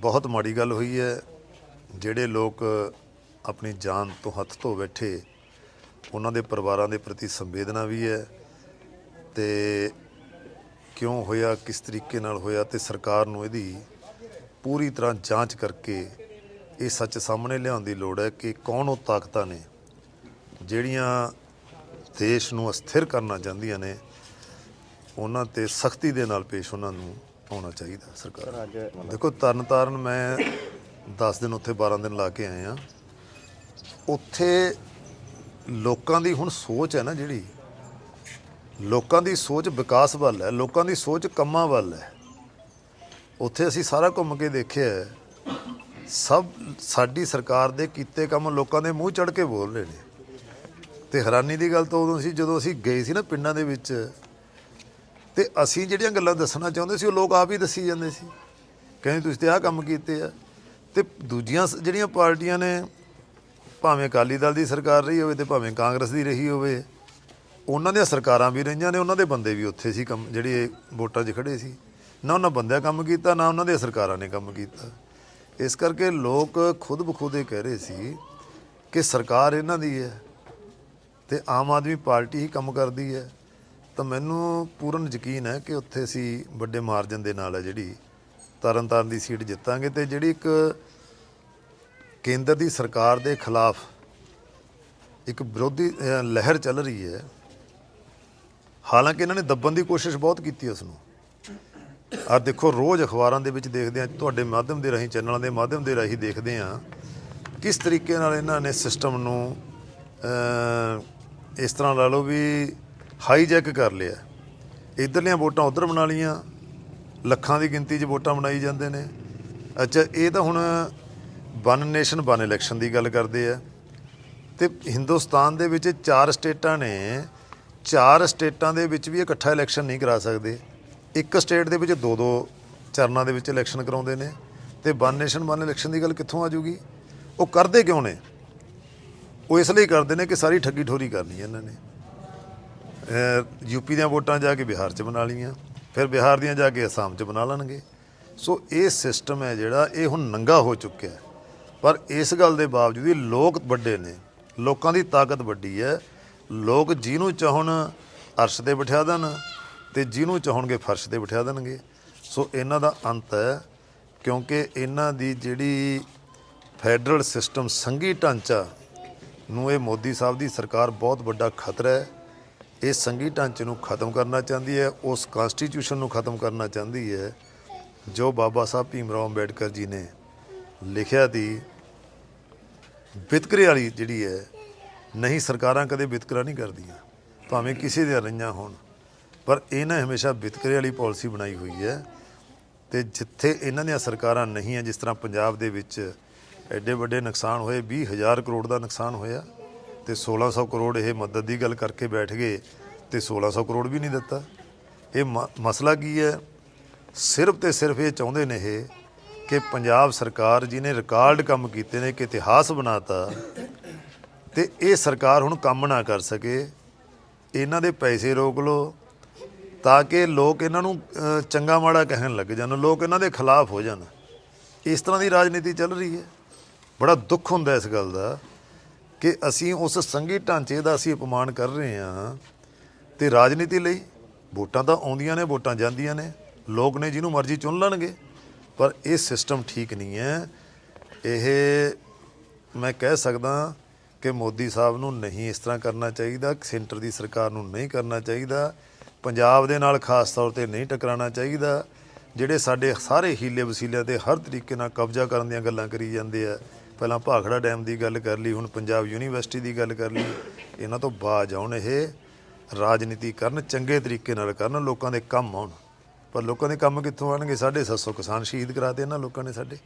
ਬਹੁਤ ਮਾੜੀ ਗੱਲ ਹੋਈ ਹੈ। ਜਿਹੜੇ ਲੋਕ ਆਪਣੀ ਜਾਨ ਤੋਂ ਹੱਥ ਧੋ ਬੈਠੇ, ਉਹਨਾਂ ਦੇ ਪਰਿਵਾਰਾਂ ਦੇ ਪ੍ਰਤੀ ਸੰਵੇਦਨਾ ਵੀ ਹੈ ਤੇ ਕਿਉਂ ਹੋਇਆ, ਕਿਸ ਤਰੀਕੇ ਨਾਲ ਹੋਇਆ ਤੇ ਸਰਕਾਰ ਨੂੰ ਇਹਦੀ ਪੂਰੀ ਤਰ੍ਹਾਂ ਜਾਂਚ ਕਰਕੇ ਇਹ ਸੱਚ ਸਾਹਮਣੇ ਲਿਆਉਣ ਦੀ ਲੋੜ ਹੈ ਕਿ ਕੌਣ ਉਹ ਤਾਕਤਾਂ ਨੇ ਜਿਹੜੀਆਂ ਦੇਸ਼ ਨੂੰ ਅਸਥਿਰ ਕਰਨਾ ਚਾਹੁੰਦੀਆਂ ਨੇ, ਉਹਨਾਂ ਤੇ ਸਖਤੀ ਦੇ ਨਾਲ ਪੇਸ਼ ਉਹਨਾਂ ਨੂੰ ਆਉਣਾ ਚਾਹੀਦਾ ਸਰਕਾਰ ਦੇਖੋ ਤਰਨ ਤਾਰਨ ਮੈਂ 10 ਦਿਨ ਉੱਥੇ 12 ਦਿਨ ਲਾ ਕੇ ਆਏ ਆ ਉੱਥੇ ਲੋਕਾਂ ਦੀ ਹੁਣ ਸੋਚ ਹੈ ਨਾ ਜਿਹੜੀ। ਲੋਕਾਂ ਦੀ ਸੋਚ ਵਿਕਾਸ ਵੱਲ ਹੈ ਲੋਕਾਂ ਦੀ ਸੋਚ ਕੰਮਾਂ ਵੱਲ ਹੈ। ਉੱਥੇ ਅਸੀਂ ਸਾਰਾ ਘੁੰਮ ਕੇ ਦੇਖਿਆ ਸਭ ਸਾਡੀ ਸਰਕਾਰ ਦੇ ਕੀਤੇ ਕੰਮ ਲੋਕਾਂ ਦੇ ਮੂੰਹ ਚੜ ਕੇ ਬੋਲ ਰਹੇ ਨੇ। ਤੇ ਹੈਰਾਨੀ ਦੀ ਗੱਲ ਤਾਂ ਉਦੋਂ ਸੀ ਜਦੋਂ ਅਸੀਂ ਗਏ ਸੀ ਨਾ ਪਿੰਡਾਂ ਦੇ ਵਿੱਚ ਤੇ ਅਸੀਂ ਜਿਹੜੀਆਂ ਗੱਲਾਂ ਦੱਸਣਾ ਚਾਹੁੰਦੇ ਸੀ, ਉਹ ਲੋਕ ਆਪ ਹੀ ਦੱਸੀ ਜਾਂਦੇ ਸੀ। ਕਹਿੰਦੇ ਤੁਸੀਂ ਤੇ ਆਹ ਕੰਮ ਕੀਤੇ ਆ। ਤੇ ਦੂਜੀਆਂ ਸ- ਜਿਹੜੀਆਂ ਪਾਰਟੀਆਂ ਨੇ, ਭਾਵੇਂ ਅਕਾਲੀ ਦਲ ਦੀ ਸਰਕਾਰ ਰਹੀ ਹੋਵੇ ਤੇ ਭਾਵੇਂ ਕਾਂਗਰਸ ਦੀ ਰਹੀ ਹੋਵੇ, ਉਹਨਾਂ ਦੀਆਂ ਸਰਕਾਰਾਂ ਵੀ ਰਹੀਆਂ ਨੇ, ਉਹਨਾਂ ਦੇ ਬੰਦੇ ਵੀ ਉੱਥੇ ਸੀ ਕੰਮ, ਜਿਹੜੇ ਵੋਟਾਂ 'ਚ ਖੜੇ ਸੀ। ਨਾ ਉਹਨਾਂ ਬੰਦਿਆਂ ਕੰਮ ਕੀਤਾ, ਨਾ ਉਹਨਾਂ ਦੀਆਂ ਸਰਕਾਰਾਂ ਨੇ ਕੰਮ ਕੀਤਾ। ਇਸ ਕਰਕੇ ਲੋਕ ਖੁਦ ਬਖੁਦੇ ਕਹਿ ਰਹੇ ਸੀ ਕਿ ਸਰਕਾਰ ਇਹਨਾਂ ਦੀ ਹੈ ਤੇ ਆਮ ਆਦਮੀ ਪਾਰਟੀ ਹੀ ਕੰਮ ਕਰਦੀ ਹੈ। ਤਾਂ ਮੈਨੂੰ ਪੂਰਨ ਯਕੀਨ ਹੈ ਕਿ ਉੱਥੇ ਅਸੀਂ ਵੱਡੇ ਮਾਰਜਨ ਦੇ ਨਾਲ ਹੈ ਜਿਹੜੀ ਤਰਨਤਾਰਨ ਦੀ ਸੀਟ ਜਿੱਤਾਂਗੇ ਤੇ ਜਿਹੜੀ ਇੱਕ ਕੇਂਦਰ ਦੀ ਸਰਕਾਰ ਦੇ ਖਿਲਾਫ ਇੱਕ ਵਿਰੋਧੀ ਲਹਿਰ ਚੱਲ ਰਹੀ ਹੈ। ਹਾਲਾਂਕਿ ਇਹਨਾਂ ਨੇ ਦੱਬਣ ਦੀ ਕੋਸ਼ਿਸ਼ ਬਹੁਤ ਕੀਤੀ ਉਸ ਨੂੰ ਆ ਦੇਖੋ, ਰੋਜ਼ ਅਖਬਾਰਾਂ ਦੇ ਵਿੱਚ ਦੇਖਦੇ ਆ ਤੁਹਾਡੇ ਮਾਧਿਅਮ ਦੇ ਰਾਹੀਂ, ਚੈਨਲਾਂ ਦੇ ਮਾਧਿਅਮ ਦੇ ਰਾਹੀਂ ਦੇਖਦੇ ਆ ਕਿਸ ਤਰੀਕੇ ਨਾਲ ਇਹਨਾਂ ਨੇ ਸਿਸਟਮ ਨੂੰ ਇਸ ਤਰ੍ਹਾਂ ਲਾ ਲਓ ਵੀ ਹਾਈਜੈਕ ਕਰ ਲਿਆ। ਇਧਰਲੀਆਂ ਵੋਟਾਂ ਉਧਰ ਬਣਾ ਲੀਆਂ ਲੱਖਾਂ ਦੀ ਗਿਣਤੀ 'ਚ ਵੋਟਾਂ ਬਣਾਈ ਜਾਂਦੇ ਨੇ। ਅੱਛਾ, ਇਹ ਤਾਂ ਹੁਣ ਵਨ ਨੇਸ਼ਨ ਵਨ ਇਲੈਕਸ਼ਨ ਦੀ ਗੱਲ ਕਰਦੇ ਆ। ਤੇ ਹਿੰਦੁਸਤਾਨ ਦੇ ਵਿੱਚ ਚਾਰ ਸਟੇਟਾਂ ਨੇ। ਚਾਰ ਸਟੇਟਾਂ ਦੇ ਵਿੱਚ ਵੀ ਇਕੱਠਾ ਇਲੈਕਸ਼ਨ ਨਹੀਂ ਕਰਾ ਸਕਦੇ। ਇੱਕ ਸਟੇਟ ਦੇ ਵਿੱਚ ਦੋ ਦੋ ਚਰਨਾਂ ਦੇ ਵਿੱਚ ਇਲੈਕਸ਼ਨ ਕਰਾਉਂਦੇ ਨੇ। ਤੇ ਵਨ ਨੇਸ਼ਨ ਵਨ ਇਲੈਕਸ਼ਨ ਦੀ ਗੱਲ ਕਿੱਥੋਂ ਆ ਜੂਗੀ ਉਹ ਕਰਦੇ ਕਿਉਂ ਨੇ? ਉਹ ਇਸ ਲਈ ਕਰਦੇ ਨੇ ਕਿ ਸਾਰੀ ਠੱਗੀ ਠੋਰੀ ਕਰਨੀ ਹੈ ਇਹਨਾਂ ਨੇ। ਯੂਪੀ ਦੀਆਂ ਵੋਟਾਂ ਜਾ ਕੇ ਬਿਹਾਰ 'ਚ ਬਣਾ ਲਈਆਂ, ਫਿਰ ਬਿਹਾਰ ਦੀਆਂ ਜਾ ਕੇ ਅਸਾਮ 'ਚ ਬਣਾ ਲੈਣਗੇ। ਸੋ ਇਹ ਸਿਸਟਮ ਹੈ ਜਿਹੜਾ, ਇਹ ਹੁਣ ਨੰਗਾ ਹੋ ਚੁੱਕਿਆ ਪਰ ਇਸ ਗੱਲ ਦੇ ਬਾਵਜੂਦ ਵੀ ਲੋਕ ਵੱਡੇ ਨੇ, ਲੋਕਾਂ ਦੀ ਤਾਕਤ ਵੱਡੀ ਹੈ। ਲੋਕ ਜਿਹਨੂੰ ਚਾਹਣ ਅਰਸ਼ ਤੇ ਬਿਠਾ ਦੇਣ ਤੇ ਜਿਹਨੂੰ ਚਾਹਣਗੇ ਫਰਸ਼ ਤੇ ਬਿਠਾ ਦੇਣਗੇ। ਸੋ ਇਹਨਾਂ ਦਾ ਅੰਤ ਹੈ, ਕਿਉਂਕਿ ਇਹਨਾਂ ਦੀ ਜਿਹੜੀ ਫੈਡਰਲ ਸਿਸਟਮ ਸੰਘੀ ਢਾਂਚਾ ਨੂੰ ਇਹ ਮੋਦੀ ਸਾਹਿਬ ਦੀ ਸਰਕਾਰ ਬਹੁਤ ਵੱਡਾ ਖਤਰਾ ਹੈ। ਇਹ ਸੰਘੀ ਢਾਂਚੇ ਨੂੰ ਖਤਮ ਕਰਨਾ ਚਾਹੁੰਦੀ ਹੈ, ਉਸ ਕਨਸਟੀਟਿਊਸ਼ਨ ਨੂੰ ਖਤਮ ਕਰਨਾ ਚਾਹੁੰਦੀ ਹੈ, ਜੋ ਬਾਬਾ ਸਾਹਿਬ ਭੀਮ ਰਾਓ ਅੰਬੇਡਕਰ ਜੀ ਨੇ ਲਿਖਿਆ ਦੀ ਵਿਤਕਰੇ ਵਾਲੀ ਜਿਹੜੀ ਹੈ, ਨਹੀਂ ਸਰਕਾਰਾਂ ਕਦੇ ਵਿਤਕਰਾ ਨਹੀਂ ਕਰਦੀਆਂ, ਭਾਵੇਂ ਕਿਸੇ ਦੇ ਰਹੀਆਂ ਹੋਣ, ਪਰ ਇਹਨਾਂ ਹਮੇਸ਼ਾ ਵਿਤਕਰੇ ਵਾਲੀ ਪਾਲਿਸੀ ਬਣਾਈ ਹੋਈ ਹੈ, ਤੇ ਜਿੱਥੇ ਇਹਨਾਂ ਦੀਆਂ ਸਰਕਾਰਾਂ ਨਹੀਂ ਹੈ, ਜਿਸ ਤਰ੍ਹਾਂ ਪੰਜਾਬ ਦੇ ਵਿੱਚ ਐਡੇ ਵੱਡੇ ਨੁਕਸਾਨ ਹੋਏ 20000 ਕਰੋੜ ਦਾ ਨੁਕਸਾਨ ਹੋਇਆ ਤੇ 1600 ਕਰੋੜ ਇਹ ਮਦਦ ਦੀ ਗੱਲ ਕਰਕੇ ਬੈਠ ਗਏ ਤੇ 1600 ਕਰੋੜ ਵੀ ਨਹੀਂ ਦਿੱਤਾ। ਇਹ ਮ- ਮਸਲਾ ਕੀ ਹੈ? ਸਿਰਫ ਤੇ ਸਿਰਫ ਇਹ ਚਾਹੁੰਦੇ ਨੇ ਇਹ ਕਿ ਪੰਜਾਬ ਸਰਕਾਰ ਜਿਹਨੇ ਰਿਕਾਰਡ ਕੰਮ ਕੀਤੇ ਨੇ ਕਿ ਇਤਿਹਾਸ ਬਣਾਤਾ ਤੇ ਇਹ ਸਰਕਾਰ ਹੁਣ ਕੰਮ ਨਾ ਕਰ ਸਕੇ। ਇਹਨਾਂ ਦੇ ਪੈਸੇ ਰੋਕ ਲਓ ਤਾਂ ਕਿ ਲੋਕ ਇਹਨਾਂ ਨੂੰ ਚੰਗਾ ਮਾੜਾ ਕਹਿਣ ਲੱਗ ਜਾਣ, ਲੋਕ ਇਹਨਾਂ ਦੇ ਖਿਲਾਫ ਹੋ ਜਾਣ। ਇਸ ਤਰ੍ਹਾਂ ਦੀ ਰਾਜਨੀਤੀ ਚੱਲ ਰਹੀ ਹੈ। ਬੜਾ ਦੁੱਖ ਹੁੰਦਾ ਇਸ ਗੱਲ ਦਾ। ਕਿ ਅਸੀਂ ਉਸ ਸੰਘੀ ਢਾਂਚੇ ਦਾ ਅਸੀਂ ਅਪਮਾਨ ਕਰ ਰਹੇ ਹਾਂ ਤੇ ਰਾਜਨੀਤੀ ਲਈ ਵੋਟਾਂ ਤਾਂ ਆਉਂਦੀਆਂ ਨੇ, ਵੋਟਾਂ ਜਾਂਦੀਆਂ ਨੇ, ਲੋਕ ਨੇ ਜਿਹਨੂੰ ਮਰਜ਼ੀ ਚੁਣ ਲੈਣਗੇ, ਪਰ ਇਹ ਸਿਸਟਮ ਠੀਕ ਨਹੀਂ ਹੈ। ਇਹ ਮੈਂ ਕਹਿ ਸਕਦਾ ਕਿ ਮੋਦੀ ਸਾਹਿਬ ਨੂੰ ਨਹੀਂ ਇਸ ਤਰ੍ਹਾਂ ਕਰਨਾ ਚਾਹੀਦਾ, ਸੈਂਟਰ ਦੀ ਸਰਕਾਰ ਨੂੰ ਨਹੀਂ ਕਰਨਾ ਚਾਹੀਦਾ, ਪੰਜਾਬ ਦੇ ਨਾਲ ਖਾਸ ਤੌਰ ਤੇ ਨਹੀਂ ਟਕਰਾਉਣਾ ਚਾਹੀਦਾ। ਜਿਹੜੇ ਸਾਡੇ ਸਾਰੇ ਹੀਲੇ ਵਸੀਲਿਆਂ ਤੇ ਹਰ ਤਰੀਕੇ ਨਾਲ ਕਬਜ਼ਾ ਕਰਨ ਦੀਆਂ ਗੱਲਾਂ ਕਰੀ ਜਾਂਦੇ ਆ ਪਹਿਲਾਂ ਭਾਖੜਾ ਡੈਮ ਦੀ ਗੱਲ ਕਰ ਲਈ, ਹੁਣ ਪੰਜਾਬ ਯੂਨੀਵਰਸਿਟੀ ਦੀ ਗੱਲ ਕਰ ਲਈ, ਇਹਨਾਂ ਤੋਂ ਬਾਜ ਆਉਣ ਇਹ ਰਾਜਨੀਤੀ ਕਰਨ, ਚੰਗੇ ਤਰੀਕੇ ਨਾਲ ਕਰਨ, ਲੋਕਾਂ ਦੇ ਕੰਮ ਆਉਣ। ਪਰ ਲੋਕਾਂ ਦੇ ਕੰਮ ਕਿੱਥੋਂ ਆਣਗੇ 750 ਕਿਸਾਨ ਸ਼ਹੀਦ ਕਰਾਤੇ ਇਹਨਾਂ ਲੋਕਾਂ ਨੇ ਸਾਡੇ।